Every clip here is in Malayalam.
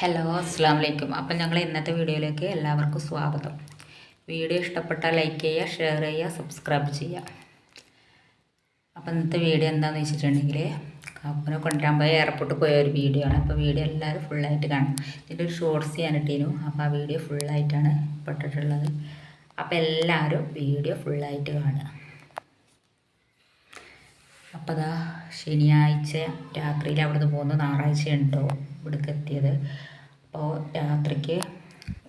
ഹലോ അസ്സാം വലൈക്കും അപ്പം ഞങ്ങൾ ഇന്നത്തെ വീഡിയോയിലേക്ക് എല്ലാവർക്കും സ്വാഗതം. വീഡിയോ ഇഷ്ടപ്പെട്ടാൽ ലൈക്ക് ചെയ്യുക ഷെയർ ചെയ്യുക സബ്സ്ക്രൈബ് ചെയ്യുക. അപ്പം ഇന്നത്തെ വീഡിയോ എന്താണെന്ന് വെച്ചിട്ടുണ്ടെങ്കിൽ കാപ്പനെ കൊണ്ടുവരാൻ പോയി എയർപോർട്ടിൽ പോയ ഒരു വീഡിയോ ആണ്. അപ്പോൾ വീഡിയോ എല്ലാവരും ഫുള്ളായിട്ട് കാണും ഇതിന്റെ ഒരു ഷോർട്സ് ചെയ്യാനിട്ടിരുന്നു അപ്പോൾ ആ വീഡിയോ ഫുള്ളായിട്ടാണ് പെട്ടിട്ടുള്ളത് അപ്പോൾ എല്ലാവരും വീഡിയോ ഫുള്ളായിട്ട് കാണുക. അപ്പോൾ അതാ ശനിയാഴ്ച രാത്രിയിൽ അവിടുന്ന് പോകുന്നത് ഞായറാഴ്ച ഉണ്ടോ ഇവിടേക്ക് എത്തിയത്. അപ്പോൾ രാത്രിക്ക്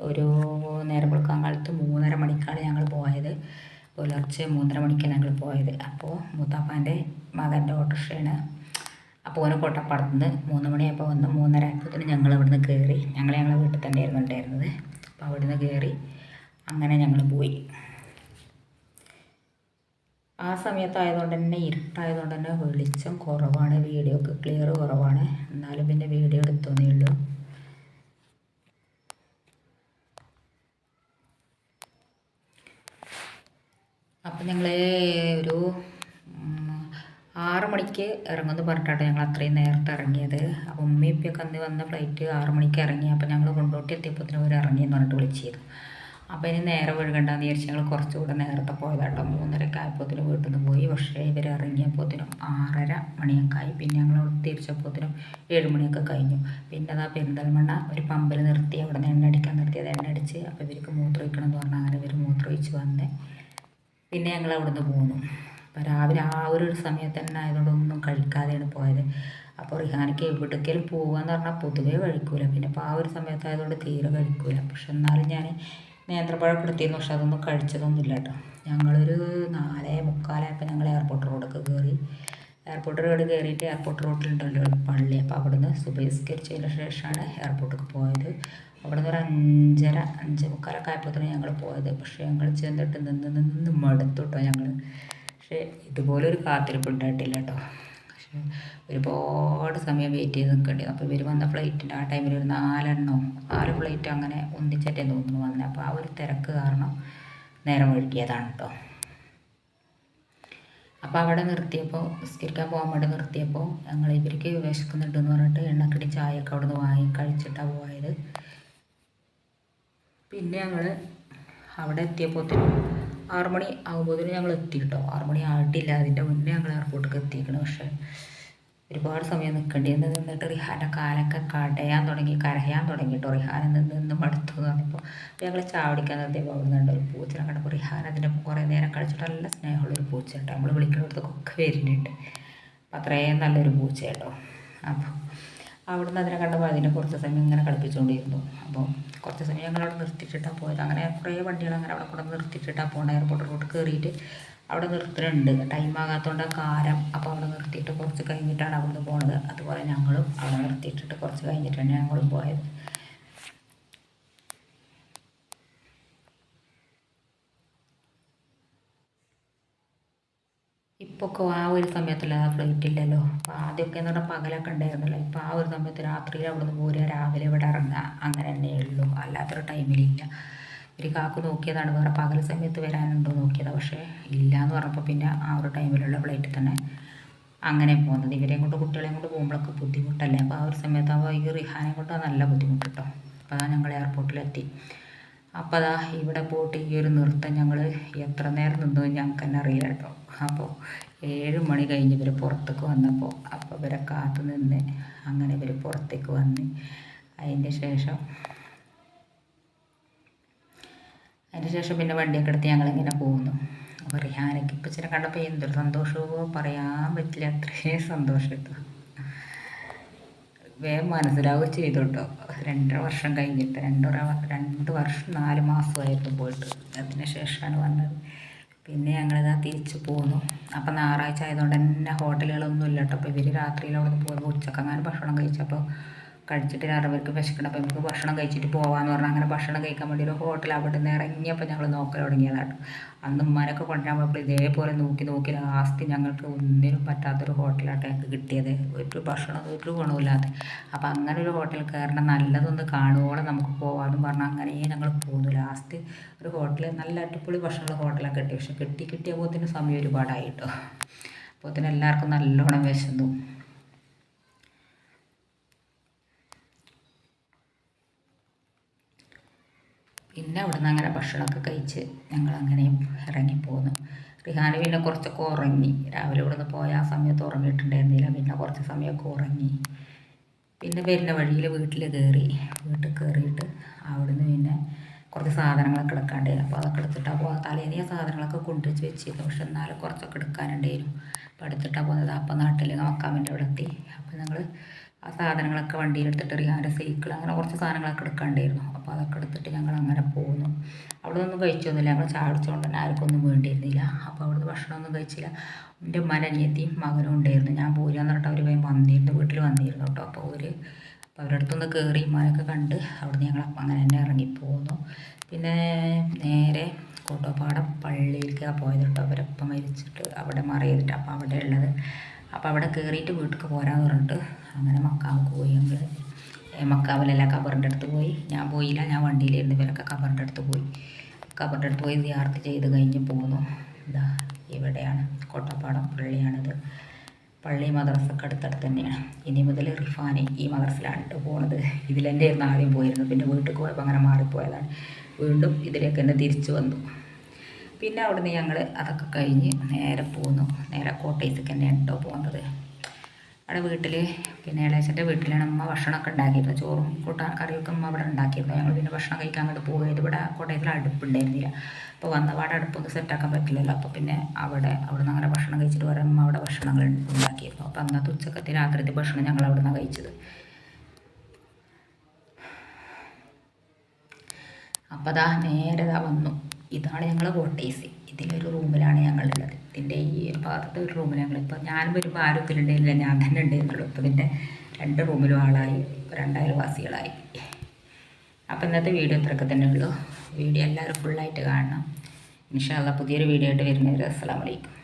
ഒരു നേരം വെളുക്കാൻ കാലത്ത് മൂന്നര മണിക്കാണ് ഞങ്ങൾ പോയത്. പുലർച്ചെ മൂന്നര മണിക്കാണ് ഞങ്ങൾ പോയത്. അപ്പോൾ മൂത്താപ്പാന്റെ മകന്റെ ഓട്ടോറിക്ഷയാണ്. അപ്പോൾ ഓരോ കോട്ടപ്പാടത്ത് നിന്ന് മൂന്ന് മണിയായപ്പോൾ വന്ന് മൂന്നര ആയപ്പോഴത്തേന് ഞങ്ങൾ അവിടെ നിന്ന് കയറി. ഞങ്ങൾ ഞങ്ങളെ വീട്ടിൽ തന്നെയായിരുന്നു ഉണ്ടായിരുന്നത്. അപ്പോൾ നിന്ന് കയറി അങ്ങനെ ഞങ്ങൾ പോയി. ആ സമയത്തായതുകൊണ്ട് തന്നെ ഇരുട്ടായതുകൊണ്ട് തന്നെ വെളിച്ചം കുറവാണ്. വീഡിയോ ഒക്കെ ക്ലിയർ കുറവാണ്. എന്നാലും പിന്നെ വീഡിയോ എടുത്തോന്നേ ഉള്ളൂ. അപ്പം ഞങ്ങൾ ഒരു ആറു മണിക്ക് ഇറങ്ങുമെന്ന് പറഞ്ഞിട്ടാണ് ഞങ്ങൾ അത്രയും നേരത്തെ ഇറങ്ങിയത്. അപ്പം ഉമ്മയും ഉപ്പയൊക്കെ അന്ന് വന്ന ഫ്ലൈറ്റ് ആറ് മണിക്ക് ഇറങ്ങി. അപ്പം ഞങ്ങൾ കൊണ്ടോട്ടി എത്തിയപ്പോഴത്തേനും അവർ ഇറങ്ങിയെന്ന് പറഞ്ഞിട്ട് വിളിച്ചിരുന്നു. അപ്പോൾ ഇനി നേരെ ഒഴുകണ്ടെന്ന് വിചാരിച്ച് ഞങ്ങൾ കുറച്ചുകൂടെ നേരത്തെ പോയതാട്ടോ. മൂന്നരക്ക് ആയപ്പോഴത്തേനും വീട്ടിൽ നിന്ന് പോയി. പക്ഷേ ഇവർ ഇറങ്ങിയപ്പോത്തിനും ആറര മണിയൊക്കെ ആയി. പിന്നെ ഞങ്ങൾ തിരിച്ചപ്പോത്തിനും ഏഴ് മണിയൊക്കെ കഴിഞ്ഞു. പിന്നെ അതാ പെരിന്തൽമണ്ണ ഒരു പമ്പിൽ നിർത്തി. അവിടെ നിന്ന് എണ്ണ അടിക്കാൻ നിർത്തിയത് എണ്ണ അടിച്ച് അപ്പോൾ ഇവർക്ക് മൂത്രമൊഴിക്കണം എന്ന് പറഞ്ഞാൽ അങ്ങനെ ഇവർ മൂത്രമൊഴിച്ച് വന്ന് പിന്നെ ഞങ്ങൾ അവിടെ നിന്ന് പോന്നു. അപ്പോൾ രാവിലെ ആ ഒരു സമയത്ത് തന്നെ ആയതുകൊണ്ട് ഒന്നും കഴിക്കാതെയാണ് പോയത്. അപ്പോൾ റിഹാനയ്ക്ക് എവിടേക്കെങ്കിലും എന്ന് പറഞ്ഞാൽ പൊതുവേ കഴിക്കൂല. പിന്നെ അപ്പോൾ ആ ഒരു സമയത്തായതുകൊണ്ട് തീരെ കഴിക്കൂല. പക്ഷെ എന്നാലും ഞാൻ നേന്ത്രപ്പഴം കൊടുത്തിരുന്നു പക്ഷെ അതൊന്നും കഴിച്ചതൊന്നുമില്ല കേട്ടോ ഞങ്ങളൊരു നാലേ മുക്കാലായപ്പോൾ ഞങ്ങൾ എയർപോർട്ട് റോഡൊക്കെ കയറി എയർപോർട്ട് റോഡ് കയറിയിട്ട് എയർപോർട്ട് റോഡിലുണ്ടല്ലോ പള്ളി. അപ്പോൾ അവിടുന്ന് സുബഹിസ്കരിച്ചതിന് ശേഷമാണ് എയർപോർട്ടിൽ പോയത്. അവിടെ നിന്ന് ഒരു അഞ്ചര അഞ്ച് മുക്കാലൊക്കെ ആയപ്പോഴത്തേനും ഞങ്ങൾ പോയത്. പക്ഷേ ഞങ്ങൾ ചെന്നിട്ട് നിന്ന് നിന്ന് മടുത്തു കേട്ടോ ഞങ്ങൾ പക്ഷേ ഇതുപോലൊരു കാത്തിരിപ്പ് ഉണ്ടായിട്ടില്ല കേട്ടോ പക്ഷേ ഒരുപാട് സമയം വെയിറ്റ് ചെയ്ത് നിൽക്കേണ്ടി അപ്പോൾ ഇവർ വന്ന ഫ്ലൈറ്റിന്റെ ആ ടൈമിൽ ഒരു നാലെണ്ണോ നാല് ഫ്ലൈറ്റ് അങ്ങനെ ഒന്നിച്ചിട്ടേ തോന്നുന്നു വന്നത് അപ്പോൾ ആ ഒരു തിരക്ക് കാരണം നേരം ഒഴുകിയതാണ് കേട്ടോ അപ്പോൾ അവിടെ നിർത്തിയപ്പോൾ നിസ്കരിക്കാൻ പോകാൻ വേണ്ടി നിർത്തിയപ്പോൾ ഞങ്ങൾ ഇവർക്ക് വിശക്കുന്നുണ്ടെന്ന് പറഞ്ഞിട്ട് എണ്ണക്കടി ചായയൊക്കെ അവിടെ നിന്ന് വാങ്ങി കഴിച്ചിട്ടാണ് പോയത്. പിന്നെ ഞങ്ങൾ അവിടെ എത്തിയപ്പോഴത്തേനും ആറ് മണി ആകുമ്പോഴത്തേനും ഞങ്ങൾ എത്തി കേട്ടോ ആറ് മണി ആയിട്ടില്ല. അതിന്റെ മുന്നേ ഞങ്ങൾ എയർപോർട്ടിലേക്ക് എത്തിക്കണം പക്ഷേ ഒരുപാട് സമയം നിൽക്കേണ്ടി എന്ന് നിന്നിട്ട് റിഹാന്റെ കാലൊക്കെ കടയാൻ തുടങ്ങി കരയാൻ തുടങ്ങി കേട്ടോ റിഹാൻ നിന്ന് മടുത്തു എന്ന് പറഞ്ഞപ്പോൾ ഞങ്ങൾ ചാവടിക്കാൻ നിർത്തിയപ്പോൾ അവിടെ ഒരു പൂച്ചനെ കണ്ടപ്പോൾ റിഹാൻ അതിന്റെ കുറേ നേരം കളിച്ചിട്ട് നല്ല സ്നേഹമുള്ളൊരു പൂച്ച കേട്ടോ നമ്മൾ വിളിക്കുന്നിടത്തൊക്കെ വരുന്നുണ്ട്. അത്രയും നല്ലൊരു പൂച്ച കേട്ടോ അപ്പോൾ അവിടുന്ന് അതിനെ കണ്ടപ്പോൾ അതിനെ കുറച്ച് സമയം ഇങ്ങനെ കളിപ്പിച്ചുകൊണ്ടിരുന്നു അപ്പോൾ കുറച്ച് സമയം ഞങ്ങൾ അവിടെ നിർത്തിയിട്ടിട്ടാണ് പോയത്. അങ്ങനെ കുറേ വണ്ടികൾ അങ്ങനെ അവിടെ കൊണ്ട് നിർത്തിയിട്ടിട്ടാണ് പോകുന്നത് എയർപോർട്ട് റോഡ് കയറിയിട്ട് അവിടെ നിർത്തുന്നുണ്ട് ടൈം ആകാത്തതുകൊണ്ട് കാരം അപ്പോൾ അവിടെ നിർത്തിയിട്ട് കുറച്ച് കഴിഞ്ഞിട്ടാണ് അവിടുന്ന് പോണത്. അതുപോലെ ഞങ്ങളും അവിടെ നിർത്തിയിട്ടിട്ട് കുറച്ച് കഴിഞ്ഞിട്ടാണ് ഞങ്ങളും പോയത്. ഇപ്പോൾ ആ ഒരു സമയത്തല്ല ഫ്ലൈറ്റ് ഇല്ലല്ലോ? അപ്പോൾ ആദ്യമൊക്കെ എന്ന് പറഞ്ഞാൽ പകലൊക്കെ ഉണ്ടായിരുന്നല്ലോ. ഇപ്പോൾ ആ ഒരു സമയത്ത് രാത്രിയിൽ അവിടെ നിന്ന് പോരുക രാവിലെ ഇവിടെ ഇറങ്ങുക അങ്ങനെ തന്നെ ഉള്ളൂ. അല്ലാത്തൊരു ടൈമിലില്ല ഒരു കാക്കു നോക്കിയതാണ്. വേറെ പകൽ സമയത്ത് വരാനുണ്ടോ നോക്കിയതാണ് പക്ഷേ ഇല്ല എന്ന് പറഞ്ഞപ്പോൾ പിന്നെ ആ ഒരു ടൈമിലുള്ള ഫ്ലൈറ്റിൽ തന്നെ അങ്ങനെ പോകുന്നത് ഇവരെയും കൊണ്ട് കുട്ടികളെയും കൊണ്ട് പോകുമ്പോഴൊക്കെ ബുദ്ധിമുട്ടല്ലേ? അപ്പോൾ ആ ഒരു സമയത്താകുമ്പോൾ ഈ റിഹാനെ കൊണ്ട് നല്ല ബുദ്ധിമുട്ട് കേട്ടോ അപ്പോൾ ഞങ്ങൾ എയർപോർട്ടിലെത്തി അപ്പോൾ അതാ ഇവിടെ പോയിട്ട് ഈ ഒരു നൃത്തം ഞങ്ങൾ എത്ര നേരം നിന്നു ഞങ്ങൾക്ക് തന്നെ അറിയില്ല കേട്ടോ. അപ്പോൾ ഏഴ് മണി കഴിഞ്ഞ് ഇവർ പുറത്തേക്ക് വന്നപ്പോൾ അപ്പോൾ ഇവരെ കാത്തു നിന്ന് അങ്ങനെ ഇവർ പുറത്തേക്ക് വന്ന് അതിന്റെ ശേഷം അതിന്റെ ശേഷം പിന്നെ വണ്ടിയൊക്കെ എടുത്ത് ഞങ്ങളിങ്ങനെ പോകുന്നു അപ്പോൾ റിഹാനയ്ക്ക് ഇപ്പം ചില കണ്ടപ്പോൾ എന്തൊരു സന്തോഷമോ പറയാൻ പറ്റില്ല. അത്രയും സന്തോഷം വേഗം മനസ്സിലാവുക ചെയ്തു കേട്ടോ രണ്ടര വർഷം കഴിഞ്ഞിട്ട് രണ്ടര രണ്ട് വർഷം നാല് മാസമായിരുന്നു പോയിട്ട്. അതിന് ശേഷമാണ് വന്നത്. പിന്നെ ഞങ്ങളിതാ തിരിച്ചു പോന്നു. അപ്പം ഞായറാഴ്ച ആയതുകൊണ്ട് തന്നെ ഹോട്ടലുകളൊന്നും ഇല്ല കേട്ടോ. അപ്പോൾ ഇവർ രാത്രിയിൽ അവിടെ നിന്ന് ഉച്ചക്കങ്ങാനും ഭക്ഷണം കഴിച്ചപ്പോൾ കഴിച്ചിട്ട് അവർക്ക് വിശക്കണം. അപ്പോൾ നമുക്ക് ഭക്ഷണം കഴിച്ചിട്ട് പോകാമെന്ന് പറഞ്ഞാൽ അങ്ങനെ ഭക്ഷണം കഴിക്കാൻ വേണ്ടി ഒരു ഹോട്ടൽ അവിടെ നിന്ന് ഇറങ്ങിയപ്പോൾ ഞങ്ങൾ നോക്കൽ തുടങ്ങിയതാണ്. അന്ന് ഉമ്മാനൊക്കെ കൊണ്ടുവരാൻ പോയപ്പോൾ ഇതേപോലെ നോക്കി നോക്കി ലാസ്റ്റ് ഞങ്ങൾക്ക് ഒന്നിനും പറ്റാത്തൊരു ഹോട്ടലാട്ടോ ഞങ്ങൾക്ക് കിട്ടിയത്. ഒരു ഭക്ഷണം ഒരു ഗുണമില്ലാതെ അപ്പോൾ അങ്ങനെ ഒരു ഹോട്ടൽ കയറണം നല്ലതൊന്ന് കാണുവോളം നമുക്ക് പോകാമെന്ന് പറഞ്ഞാൽ അങ്ങനെ ഞങ്ങൾ പോന്നു. ലാസ്റ്റ് ഒരു ഹോട്ടൽ നല്ല അടിപൊളി ഭക്ഷണമുള്ള ഹോട്ടലൊക്കെ കിട്ടി പക്ഷെ കിട്ടി കിട്ടിയപ്പോൾ തന്നെ സമയം ഒരുപാടായിട്ടോ അപ്പോൾ തന്നെ എല്ലാവർക്കും നല്ലോണം വിശന്നു. പിന്നെ അവിടെ നിന്ന് അങ്ങനെ ഭക്ഷണമൊക്കെ കഴിച്ച് ഞങ്ങൾ അങ്ങനെയും ഇറങ്ങിപ്പോന്നു. റിഹാന പിന്നെ കുറച്ചൊക്കെ ഉറങ്ങി. രാവിലെ ഇവിടെ നിന്ന് പോയ ആ സമയത്ത് ഉറങ്ങിയിട്ടുണ്ടായിരുന്നില്ല. പിന്നെ കുറച്ച് സമയമൊക്കെ ഉറങ്ങി. പിന്നെ വരുന്ന വഴിയിൽ വീട്ടിൽ കയറി. വീട്ടിൽ കയറിയിട്ട് അവിടുന്ന് പിന്നെ കുറച്ച് സാധനങ്ങളൊക്കെ എടുക്കാണ്ടായിരുന്നു അപ്പോൾ അതൊക്കെ എടുത്തിട്ട് അപ്പോൾ തലേന്നീ സാധനങ്ങളൊക്കെ കൊണ്ടുവച്ച് വെച്ചിരുന്നു. പക്ഷെ എന്നാലും കുറച്ചൊക്കെ എടുക്കാനുണ്ടായിരുന്നു. അപ്പോൾ എടുത്തിട്ടാണ് പോകുന്നത് അപ്പോൾ നാട്ടിൽ മക്കാമിന്റെ അവിടെ എത്തി. അപ്പോൾ ഞങ്ങൾ ആ സാധനങ്ങളൊക്കെ വണ്ടിയിൽ എടുത്തിട്ട് റിയാന്റെ സൈക്കിൾ അങ്ങനെ കുറച്ച് സാധനങ്ങളൊക്കെ എടുക്കാണ്ടായിരുന്നു. അപ്പോൾ അതൊക്കെ എടുത്തിട്ട് ഞങ്ങൾ അങ്ങനെ പോകുന്നു അവിടെ ഒന്നും കഴിച്ചൊന്നുമില്ല ഞങ്ങൾ ചാടിച്ചുകൊണ്ട് തന്നെ ആർക്കൊന്നും വേണ്ടിയിരുന്നില്ല. അപ്പോൾ അവിടുന്ന് ഭക്ഷണമൊന്നും കഴിച്ചില്ല. എന്റെ ഉമ്മാൻ അനിയത്തിയും മകനും ഉണ്ടായിരുന്നു. ഞാൻ പോരാന്ന് പറഞ്ഞിട്ട് അവർ വേഗം വന്നിരുന്നു. വീട്ടിൽ വന്നിരുന്നു കേട്ടോ. അപ്പോൾ അവർ അപ്പോൾ അവരുടെ അടുത്തൊന്ന് കയറി ഉമ്മാനൊക്കെ കണ്ട് അവിടുന്ന് ഞങ്ങൾ അങ്ങനെ തന്നെ ഇറങ്ങിപ്പോന്നു പിന്നെ. നേരെ കോട്ടോപ്പാടം പള്ളിയിലേക്ക് പോയത് കേട്ടോ. അവരപ്പം മരിച്ചിട്ട് അവിടെ മറിയതിട്ട് അപ്പോൾ അവിടെ ഉള്ളത് അപ്പോൾ അവിടെ കയറിയിട്ട് വീട്ടിലേക്ക് പോരാന്ന് പറഞ്ഞിട്ട് അങ്ങനെ മക്കാമക്ക് പോയി ഞങ്ങൾ മക്കാവിലല്ല കബറിന്റെ അടുത്ത് പോയി. ഞാൻ പോയില്ല ഞാൻ വണ്ടിയിലിരുന്ന് ഇവരൊക്കെ കബറിന്റെ അടുത്ത് പോയി. കബറിന്റെ അടുത്ത് പോയി സിയാർത്ത് ചെയ്ത് കഴിഞ്ഞ് പോന്നു. ഇതാ ഇവിടെയാണ്. കോട്ടപ്പാടം പള്ളിയാണിത്. പള്ളി മദ്രസൊക്കെ അടുത്തടുത്ത് തന്നെയാണ്. ഇനി മുതൽ റിഫാനി ഈ മദ്രസിലാണ് ട്ടോ പോണത്. ഇതിലെന്റെ ആദ്യം പോയിരുന്നു പിന്നെ വീട്ടിൽ പോയപ്പോൾ അങ്ങനെ മാറിപ്പോയതാണ്. വീണ്ടും ഇതിലേക്ക് തന്നെ തിരിച്ചു വന്നു. പിന്നെ അവിടുന്ന് ഞങ്ങൾ അതൊക്കെ കഴിഞ്ഞ് നേരെ പോന്നു. നേരെ കോട്ടയത്തേക്ക് തന്നെയാണ് കേട്ടോ പോകുന്നത് അവിടെ വീട്ടിൽ പിന്നെ ഇളയച്ചന്റെ വീട്ടിലാണ് അമ്മ ഭക്ഷണമൊക്കെ ഉണ്ടാക്കിയിരുന്നത്. ചോറും കൂട്ടാൻ കറിയൊക്കെ അമ്മ അവിടെ ഉണ്ടാക്കിയിരുന്നു. ഞങ്ങൾ പിന്നെ ഭക്ഷണം കഴിക്കാൻ അങ്ങോട്ട് പോയത് ഇവിടെ കോട്ടയത്തിൽ അടുപ്പുണ്ടായിരുന്നില്ല. അപ്പോൾ വന്നപാട് അടുപ്പൊന്നും സെറ്റാക്കാൻ പറ്റില്ലല്ലോ. അപ്പോൾ പിന്നെ അവിടെ അവിടെ നിന്ന് അങ്ങനെ ഭക്ഷണം കഴിച്ചിട്ട് വരെ അമ്മ അവിടെ ഭക്ഷണങ്ങൾ ഉണ്ടാക്കിയിരുന്നു. അപ്പോൾ അന്നത്തെ ഉച്ചക്കത്തെ രാത്രിത്തെ ഭക്ഷണം ഞങ്ങൾ അവിടെ നിന്നാണ് കഴിച്ചത്. അപ്പോൾ അതാ നേരെ വന്നു. ഇതാണ് ഞങ്ങൾ കോട്ടേഴ്സ് ഇതിലൊരു റൂമിലാണ് ഞങ്ങളുള്ളത്. ഇതിന്റെ ഈ ഒരു ഭാഗത്തെ ഒരു റൂമിൽ ഞങ്ങളിപ്പോൾ ഞാനും വരുമ്പോൾ ആരും ഇതിലുണ്ടായില്ല ഞാൻ തന്നെ ഉണ്ടായിരുന്നുള്ളൂ ഇപ്പോൾ ഇതിന്റെ രണ്ട് റൂമിലും ആളായി. രണ്ടായിരം വാസികളായി അപ്പോൾ ഇന്നത്തെ വീഡിയോ ഇത്രയൊക്കെ തന്നെ ഉള്ളൂ വീഡിയോ എല്ലാവരും ഫുള്ളായിട്ട് കാണണം. ഇൻഷാല്ല പുതിയൊരു വീഡിയോ ആയിട്ട് വരുന്നവർ അസ്സാം വലൈക്കും